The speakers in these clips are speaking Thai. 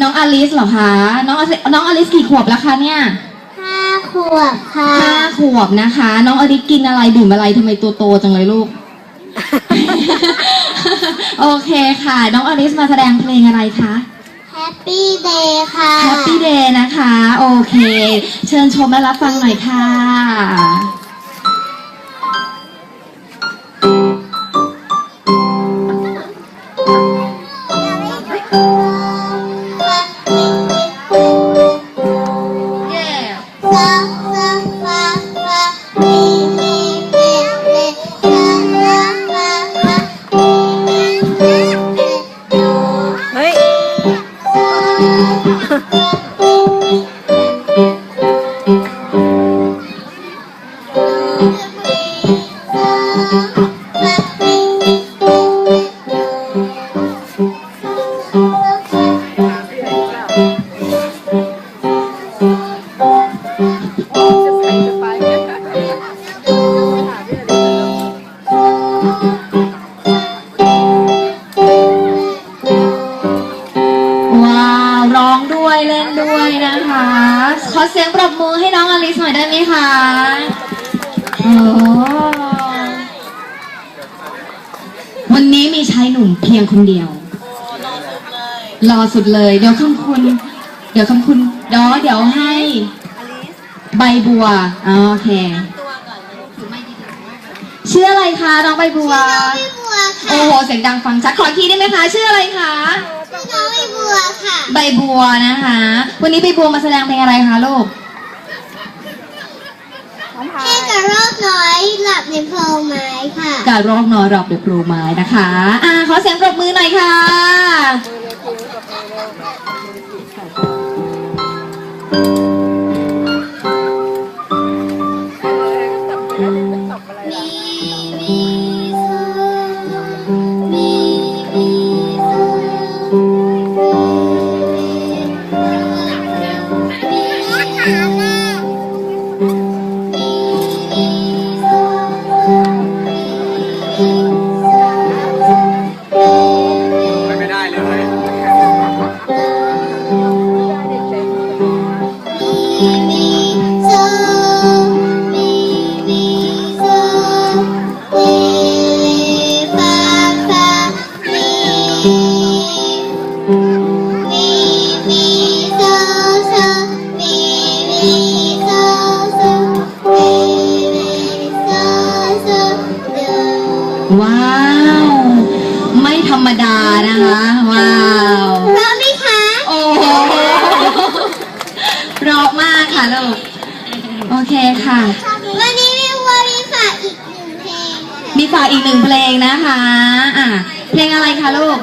น้องอลิสเหรอคะ น้องอลิสน้องอลิสกี่ขวบแล้วคะเนี่ยห้าขวบค่ะห้าขวบนะคะ น้องอลิสกินอะไรดื่มอะไรทำไมตัวโตจังเลยลูก โอเคค่ะ น้องอลิสมาแสดงเพลงอะไรคะแฮปปี้เดย์ค่ะ Happy Day นะคะ โอเค เชิญชมและรับฟังหน่อยค่ะ ร้องด้วยเล่นด้วยนะคะ ขอเสียงปรบมือให้น้องอลิสหน่อยได้ไหมคะโอ้วั นนี้มีชายหนุ่มเพียงคนเดียว รอสุดเลย เดี๋ยวคำคุณ เดี๋ยวคำคุณเดี๋ยวเดี๋ยวให้ ใบบัวอ๋อโอเค ชื่ออะไรคะน้องใบบัวพี่บัวค่ะ โอ้โหเสียงดังฟังชัดขออีกทีได้ไหมคะชื่ออะไรคะพี่น้องพี่บัวค่ะ ใบบัวนะคะ วันนี้ใบบัวมาแสดงเพลงอะไรคะลูก ให้กระรอกน้อยหลับในโพรงไม้ค่ะ การร้องนอยรอบเดือปลูไม้นะคะอ่าขอเสียงปรบมือหน่อยค่ะมี ว้าว ไม่ธรรมดานะคะ ว้าวพร้อมไหมคะ โอ้โหเพราะมากค่ะลูกโอเคค่ะ วันนี้มีวัวมีฝากอีกหนึ่งเพลงค่ะมีฝากอีกหนึ่งเพลงนะคะ อะ เพลงอะไรคะลูก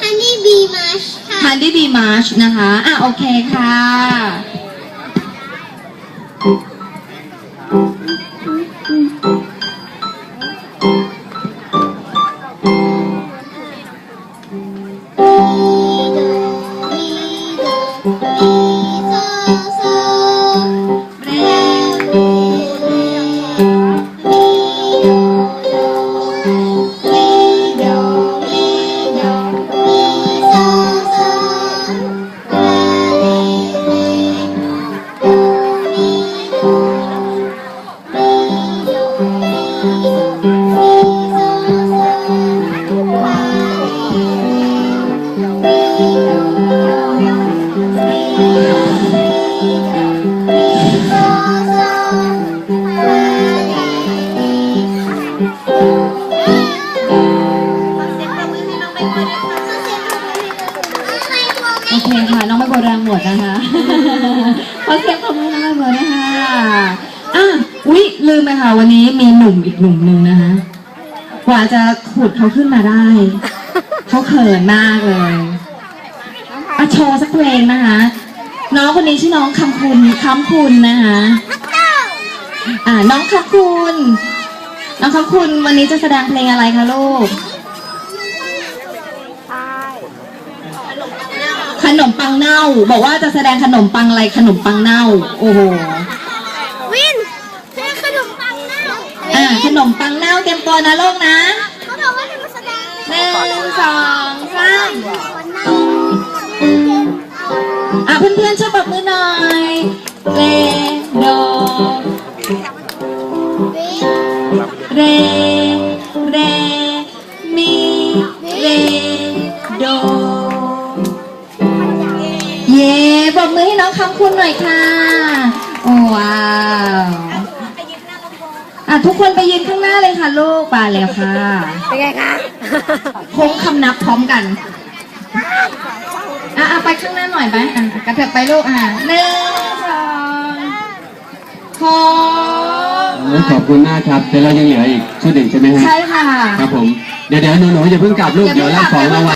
ฮันนี่บีมัชค่ะ Handy Bee March นะคะ อะ โอเคค่ะ ขอเสียงปรบมือให้น้องใบบัวนะคะอะอุ๊ยลืมไปค่ะ วันนี้มีหนุ่มอีกหนุ่มหนึ่งนะคะ กว่าจะขุดเขาขึ้นมาได้ เขาเขินมากเลยอะโชว์สักเพลงนะคะ น้องคนนี้ชื่อน้องคำคุณคำคุณนะคะ อ่าน้องคำคุณ น้องคำคุณวันนี้จะแสดงเพลงอะไรคะลูก ขนมปังเน่า บอกว่าจะแสดงขนมปังอะไรขนมปังเน่า โอ้โหวินเพลงขนมปังเน่าอ่าขนมปังเน่าเตรียมตัวนะลูกนะเขาบอกว่าจะมาแสดงหนึ่งสองสามอะเพื่อนๆช่วยปรบมือหน่อยเรโด น้องคำคุณหน่อยค่ะ โอ้ว้าวอะทุกคนไปยืนข้างหน้าเลยค่ะลูกไปเลยค่ะเป็นไงคะโค้งคำนับพร้อมกันอะอะไปข้างหน้าหน่อยไหมอะกระเถิบไปลูกอะหนึ่งสองขอโอ้ยขอบคุณมากครับแต่เรายังเหลืออีกชุดหนึ่งใช่ไหมฮะใช่ค่ะ ครับผม เดี๋ยวเดี๋ยวหนูๆอย่าเพิ่งกลับลูกอย่าเพิ่เดี๋ยวงกลัรับบของรางวัล